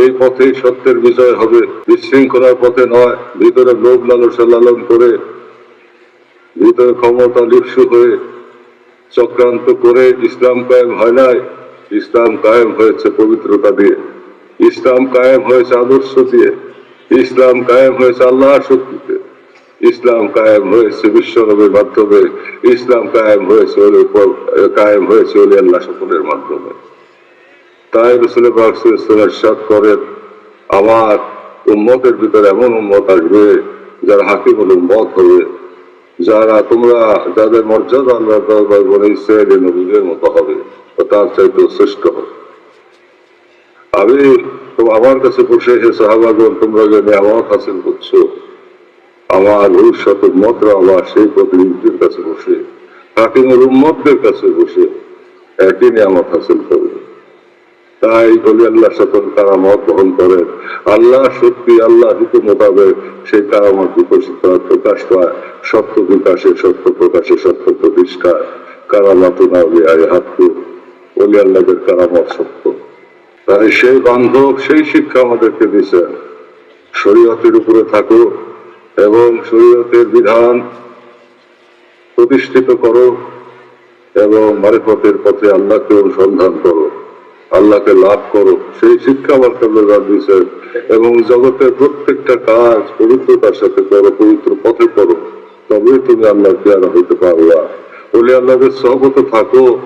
এই পথেই সত্যের বিজয় হবে, বিশৃঙ্খলার পথে নয়, ভিতরে লোভ লালসা লালন করে, ভিতরে ক্ষমতা লিপ্সু হয়ে চক্রান্ত করে ইসলাম কায়েম হয় নাই। ইসলাম কায়েম হয়েছে পবিত্রতা দিয়ে। ইসলাম কায়েম হয়েছে আদর্শ দিয়ে। ইসলাম কায়েম হয়েছে আল্লাহর শক্তিতে। ইসলাম কায়েম হয়েছে বিশ্বনবীর মাধ্যমে। ইসলাম কায়েম হয়েছে কায়েম হয়েছে অলি আল্লাহ সকলের মাধ্যমে। তাই রসুল সাত করেন, আমার উম্মতের ভিতরে এমন উম্মত আসবে যারা হাকিমুল উম্মত হবে, যারা তোমরা যাদের মর্যাদা আল্লাহ বলে ইসরায়েলের নবীদের মতো হবে তার চাইতে শ্রেষ্ঠ হবে। আমি আমার কাছে বসে হে সাহাবাগন তোমরা যে নিয়ামত হাসিল করছ, আমার ভবিষ্যৎ উম্মতরা আবার সেই প্রতিনিধিদের কাছে বসে, হাকিমুল উম্মতদের কাছে বসে একই নিয়ামত হাসিল করবে। তাই বলি আল্লাহ সকল কারামত বহন করেন আল্লাহ সত্যি আল্লাহ হুকুম মোতাবেক সেই কারামত বিকশিত প্রকাশ পায়। সত্য বিকাশে সত্য প্রকাশে সত্য প্রতিষ্ঠায়। কারামত না আয় হাতু বলি আল্লাহদের কারামত সত্য। তাই সেই বান্ধব, সেই শিক্ষা আমাদেরকে দিয়েছেন শরীয়তের উপরে থাকো এবং শরীয়তের বিধান প্রতিষ্ঠিত করো এবং মারিফতের পথে আল্লাহকে অনুসন্ধান করো। আল্লাহকে লাভ করো। সেই শিক্ষা আমার দিয়েছেন এবং জগতের প্রত্যেকটা কাজ পবিত্রতার সাথে করো, পবিত্র পথে করো। তবে তুমি আল্লাহ পেয়ারা হইতে পারবা। বলে, আল্লাহকে সহগত থাকো।